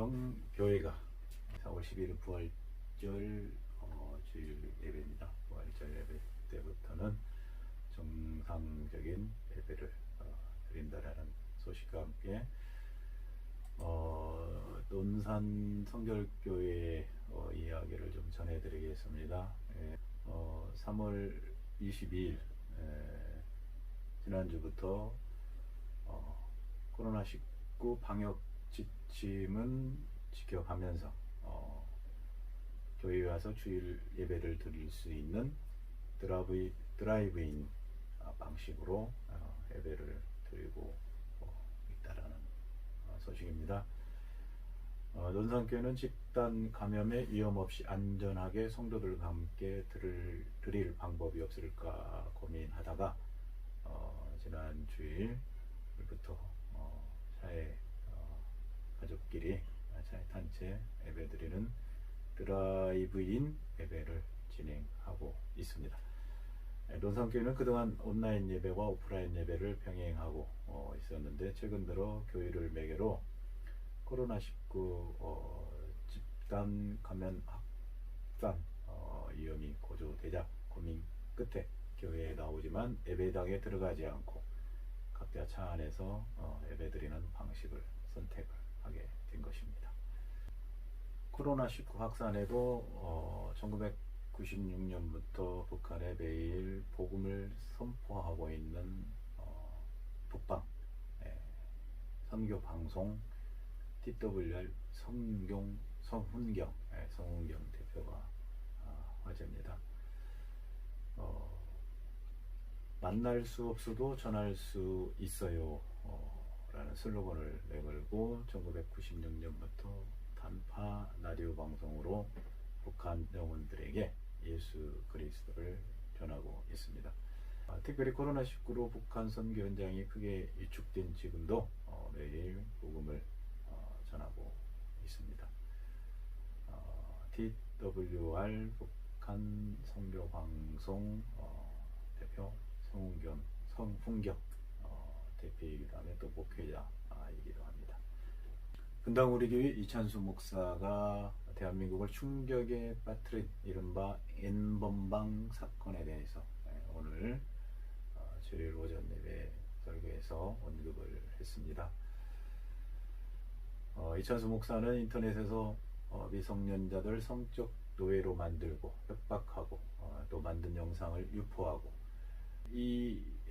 중대형 교회가 4월 11일 부활절 어, 주일 예배입니다. 부활절 예배 때부터는 정상적인 예배를 어, 드린다라는 소식과 함께 어, 논산 성결교회 어, 이야기를 좀 전해드리겠습니다. 예, 어, 3월 22일 에, 지난주부터 어, 코로나19 방역 지침은 지켜가면서 어, 교회에 와서 주일 예배를 드릴 수 있는 드라이브, 드라이브인 아, 방식으로 어, 예배를 드리고 어, 있다라는 어, 소식입니다. 어, 논산교회는 집단 감염에 위험 없이 안전하게 성도들과 함께 드릴, 드릴 방법이 없을까 고민하다가 어, 지난 주일부터 어, 어, 가족끼리 차에 단체 예배 드리는 드라이브인 예배를 진행하고 있습니다. 네, 논산교회는 그동안 온라인 예배와 오프라인 예배를 병행하고 어, 있었는데 최근 들어 교회를 매개로 코로나19 어, 집단 감염 확산 어, 위험이 고조되자 고민 끝에 교회에 나오지만 예배당에 들어가지 않고 각자 차 안에서 어, 예배드리는 방식을 선택을 하게 된 것입니다. 코로나19 확산에도 어, 1996년부터 북한에 매일 복음을 선포하고 있는 어, 북방 예, 선교 방송 TWR 성경 성훈경 예, 성훈경 대표가 아, 화제입니다. 어, 만날 수 없어도 전할 수 있어요. 어, 라는 슬로건을 내걸고 1996년부터 단파 라디오 방송으로 북한 영혼들에게 예수 그리스도를 전하고 있습니다. 아, 특별히 코로나19로 북한 선교 현장이 크게 위축된 지금도 어, 매일 복음을 어, 전하고 있습니다. 어, TWR 북한 선교 방송 어, 대표 성훈경 어, 대표이기도 또 목회자이기도 합니다. 분당 우리 교회 이찬수 목사가 대한민국을 충격에 빠뜨린 이른바 N번방 사건에 대해서 예, 오늘 어, 주일 오전 예배 설교에서 언급을 했습니다. 어, 이찬수 목사는 인터넷에서 어, 미성년자들 성적 노예로 만들고 협박하고 어, 또 만든 영상을 유포하고 이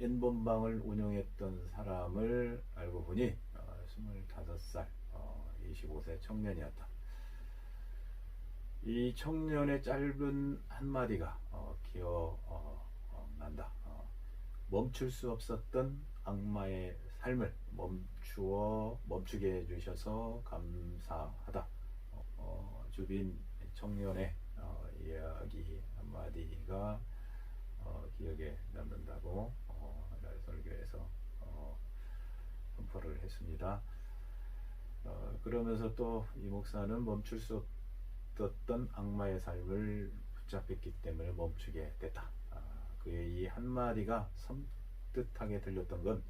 N번방을 운영했던 사람을 알고 보니 어, 25살 어, 25세 청년이었다. 이 청년의 짧은 한마디가 어, 기어 어, 어, 난다. 어, 멈출 수 없었던 악마의 삶을 멈추어 멈추게 해주셔서 감사하다. 어, 어, 주빈 청년의 어, 이야기 한마디가 어, 기억에 남는다고 어, 날 설교에서 어, 선포를 했습니다. 어, 그러면서 또 이 목사는 멈출 수 없었던 악마의 삶을 붙잡혔기 때문에 멈추게 됐다. 아, 그의 이 한마디가 섬뜩하게 들렸던 건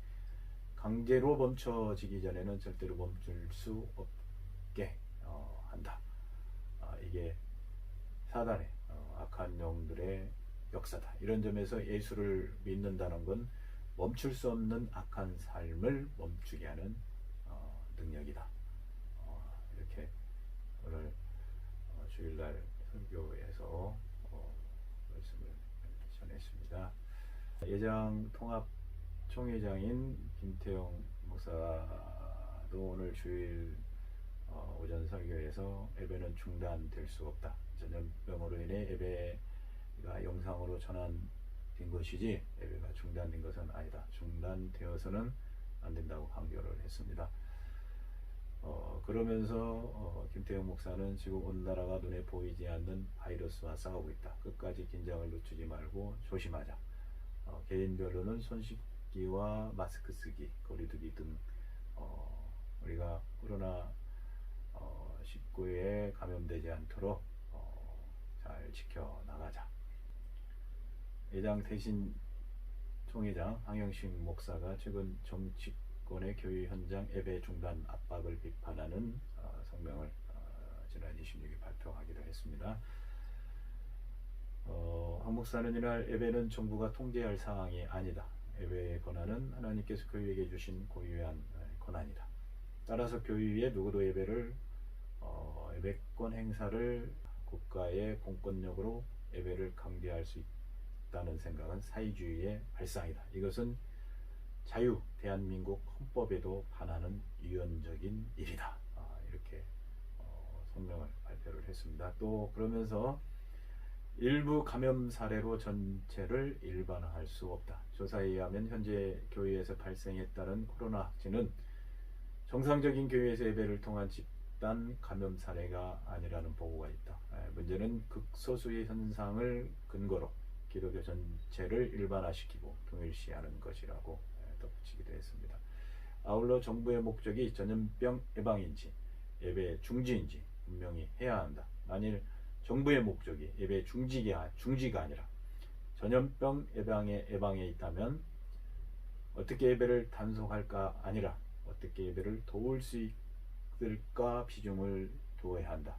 강제로 멈춰지기 전에는 절대로 멈출 수 없게 어, 한다. 아, 이게 사단의 어, 악한 영들의 역사다. 이런 점에서 예수를 믿는다는 건 멈출 수 없는 악한 삶을 멈추게 하는 어, 능력이다. 어, 이렇게 오늘 어, 주일날 설교에서 어, 말씀을 전했습니다. 예장 통합 총회장인 김태용 목사도 오늘 주일 어, 오전 설교에서 예배는 중단될 수 없다. 전염병으로 인해 예배가 영상으로 전환 된 것이지 예배가 중단된 것은 아니다. 중단되어서는 안 된다고 강조를 했습니다. 어, 그러면서 어, 김태형 목사는 지금 온 나라가 눈에 보이지 않는 바이러스와 싸우고 있다. 끝까지 긴장을 늦추지 말고 조심하자. 어, 개인별로는 손 씻기와 마스크 쓰기, 거리두기 등 어, 우리가 코로나 어, 19에 감염되지 않도록 어, 잘 지켜 나가자. 예장 대신 총회장 황영식 목사가 최근 정치권의 교회 현장 예배 중단 압박을 비판하는 어, 성명을 어, 지난 26일 발표하기로 했습니다. 어, 황 목사는 이날 예배는 정부가 통제할 사항이 아니다. 예배의 권한은 하나님께서 교회에게 주신 고유한 권한이다. 따라서 교회에 누구도 예배를 어, 예배권 행사를 국가의 공권력으로 예배를 강제할 수 있다 는 생각은 사회주의의 발상이다. 이것은 자유 대한민국 헌법에도 반하는 유연적인 일이다. 아, 이렇게 어, 성명을 발표를 했습니다. 또 그러면서 일부 감염 사례로 전체를 일반화할 수 없다. 조사에 의하면 현재 교회에서 발생했다는 코로나 확진은 정상적인 교회에서 예배를 통한 집단 감염 사례가 아니라는 보고가 있다. 에, 문제는 극소수의 현상을 근거로 기독교 전체를 일반화시키고 동일시하는 것이라고 에, 덧붙이기도 했습니다. 아울러 정부의 목적이 전염병 예방인지 예배 중지인지 분명히 해야 한다. 만일 정부의 목적이 예배 중지가, 중지가 아니라 전염병 예방에, 예방에 있다면 어떻게 예배를 단속할까 아니라 어떻게 예배를 도울 수 있을까 비중을 두어야 한다.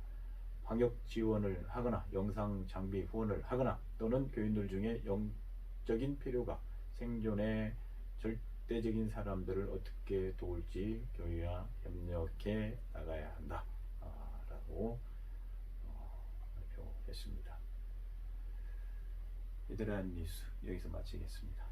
방역 지원을 하거나 영상 장비 후원을 하거나 또는 교인들 중에 영적인 필요가 생존에 절대적인 사람들을 어떻게 도울지 교회와 협력해 나가야 한다. 아, 라고 어, 발표했습니다. 이들한 뉴스 여기서 마치겠습니다.